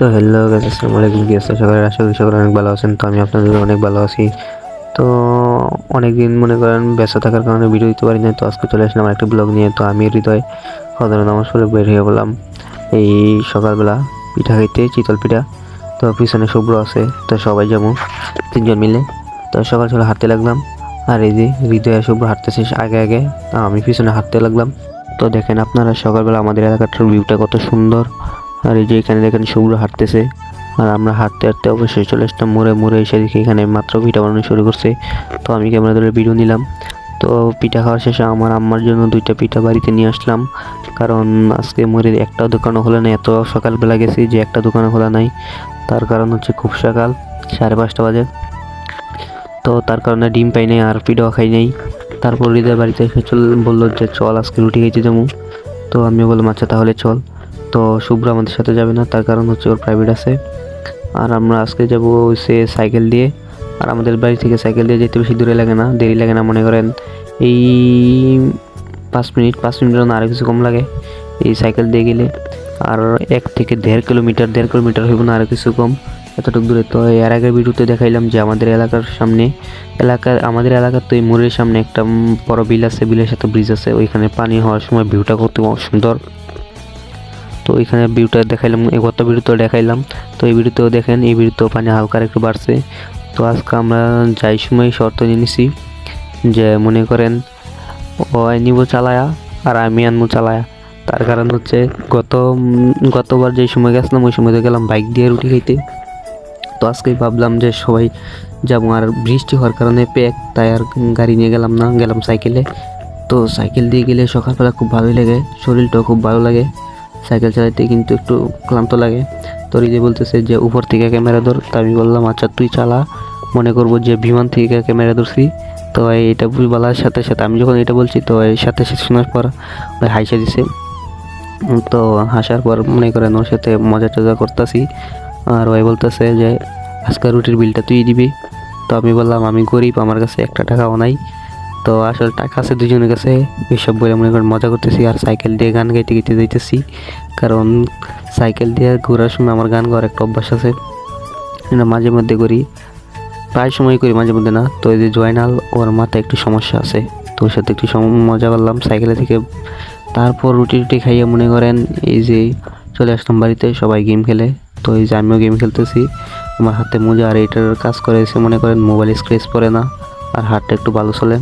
তো hello guys আসসালামু আলাইকুম, কি আছে সকালে আশা করি সকলে অনেক ভালো আছেন, তো আমি আপনাদের অনেক ভালো আছি। তো অনেকদিন মনে করেন ব্যস্ত থাকার কারণে ভিডিও দিতে পারি না তো আজকে চলে আসলাম একটা ব্লগ নিয়ে। তো আমি হৃদয় হজর নামাজ পড়ে বের হয়ে বললাম এই সকালবেলা পিঠা খাইতে, চিতল পিঠা। তো পিছনে শুভ্র আছে, তো সবাই যেমন তিনজন মিলে। তো সকাল সকাল হাঁটতে লাগলাম, আর এই যে হৃদয় শুভ্র হাঁটতেছে আগে আগে আমি পিছনে হাঁটতে লাগলাম। তো দেখেন আপনারা সকালবেলা আমাদের এলাকাটার ভিউটা কত সুন্দর। আর এই যে এখানে দেখেন শুভ্র হাঁটতেছে। আর আমরা হাঁটতে হাঁটতে অবশ্যই চলে আসলাম মোড়ে মোড়ে এসে দেখি এখানে মাত্র পিঠা বানানো শুরু করছে। তো আমি ক্যামেরা ধরে ভিডিও নিলাম। তো পিঠা খাওয়ার শেষে আমার আম্মার জন্য দুইটা পিঠা বাড়িতে নিয়ে আসলাম। কারণ আজকে মোড়ের একটা দোকানও খোলা নেই, এত সকালবেলা গেছি যে একটা দোকানও খোলা নাই। তার কারণ হচ্ছে খুব সকাল, সাড়ে পাঁচটা বাজে। তো তার কারণে ডিম পাই নাই আর পিঠাও খাই নাই। তারপর হৃদয় বাড়িতে এসে চল বলল যে, চল, আজকে রুটি খাইতে যেমন তো আমি বললাম আচ্ছা তাহলে চল। তো শুভ্র আমাদের সাথে যাবে না, তার কারণ হচ্ছে ওর প্রাইভেট আছে। আর আমরা আজকে যাব সে সাইকেল দিয়ে। আর আমাদের বাড়ি থেকে সাইকেল দিয়ে যেতে বেশি দূরে লাগে না, দেরি লাগে না মনে করেন। এই পাঁচ মিনিট, পাঁচ মিনিটের জন্য আরও কিছু কম লাগে এই সাইকেল দিয়ে গেলে। আর এক থেকে দেড় কিলোমিটার দেড় কিলোমিটার হইব না আরও কিছু কম। এতটুকু দূরে। তো এর আগের ভিডিওতে দেখাইলাম যে আমাদের এলাকার সামনে, এলাকার, আমাদের এলাকার তো এই মোড়ের সামনে একটা বড় বিল আছে, বিলের সাথে ব্রিজ আছে। ওইখানে পানি হওয়ার সময় ভিউটা কত সুন্দর। তো এখানে ভিউটা দেখাইলাম গত ভিডিওতে দেখাইলাম। তো এই ভিডিওতেও দেখেন, এই ভিডিওতেও পানি হালকা একটু বাড়ছে। তো আজকে আমরা যাই সময় শর্ত নিয়ে নিছি যে মনে করেন, ও নিব চালায়া আর আমি আনব চালায়া। তার কারণ হচ্ছে গত, গতবার যে সময় গেছিলাম, ওই সময় তো গেলাম বাইক দিয়ে রুটি খাইতে। তো আজকে ভাবলাম যে সবাই যাব, আর বৃষ্টি হওয়ার কারণে প্যাক তাই আর গাড়ি নিয়ে গেলাম না, গেলাম সাইকেলে। তো সাইকেল দিয়ে গেলে সকালবেলা খুব ভালোই লাগে, শরীরটাও খুব ভালো লাগে। সাইকেল চালাইতে কিন্তু একটু ক্লান্ত লাগে। তো রিজে বলতেছে যে উপর থেকে ক্যামেরা ধর, তা আমি বললাম আচ্ছা তুই চালা। মনে করব যে বিমান থেকে ক্যামেরা ধরছি। তো এটা বলার সাথে সাথে আমি যখন এটা বলছি, তো সাথে সাথে শোনার পর ওই হাইসা দিছে। তো হাসার পর মনে করেন ওর সাথে মজা টজা করতেছি। আর ওই বলতেছে যে আজকে রুটির বিলটা তুই দিবি। তো আমি বললাম, আমি গরিব, আমার কাছে একটা টাকাও নাই। তো আসলে টাকা আছে দুজনের কাছে। এইসব বলে মনে করেন মজা করতেছি আর সাইকেল দিয়ে গান গাইতে গাইতে যাইতেছি। কারণ সাইকেল দিয়ে ঘোরার সময় আমার গান গাওয়ার একটা অভ্যাস আছে। মাঝে মধ্যে করি। প্রায় সময় করি মাঝে মধ্যে না। তো এই যে জয়নাল, ওর মাথায় একটু সমস্যা আছে। তো ওর সাথে একটু মজা করলাম সাইকেলে থেকে। তারপর রুটি রুটি খাইয়ে মনে করেন এই যে চলে আসলাম বাড়িতে, সবাই গেম খেলে। তো এই যে আমিও গেম খেলতেছি। আমার হাতে মোজা আর এটার কাজ করে এসে মনে করেন মোবাইল স্ক্রেচ পড়ে না। আর হাতটা একটু ভালো চলে।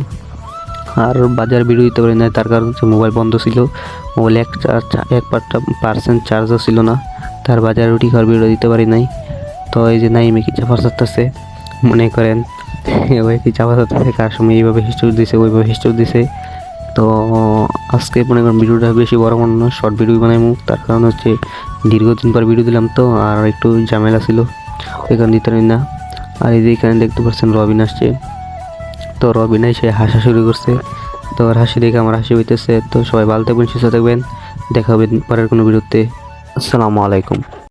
আর বাজার ভিডিও দিতে পারি না তার কারণ হচ্ছে মোবাইল বন্ধ ছিল। মোবাইল এক এক পার্সেন্ট চার্জও ছিল না। তার বাজার রুটি খাওয়ার ভিডিও দিতে পারি নাই। তো এই যে নাই মেকি চাপা চাচ্ছে মনে করেন ওই কি চাপা চাচ্ছে কার সময় এইভাবে হিস্টোরি দিছে, ওইভাবে হিস্টোরি দিছে। তো আজকে মনে করেন ভিডিওটা বেশি বড় মনে না শর্ট ভিডিও বানাইমু। তার কারণ হচ্ছে দীর্ঘদিন পর ভিডিও দিলাম তো, আর একটু ঝামেলা ছিল। ওইখানে দিতে পারি না। আর এই যে এখানে দেখতে পাচ্ছেন রবিন আসছে। তো অভিনয় সে হাসা শুরু করছে। তো হাসি দেখে আমার হাসি হইতেছে। তো সবাই ভালো থাকবেন, সুস্থ থাকবেন। দেখা হবে পরের কোনো বিরুদ্ধে আসসালামু আলাইকুম।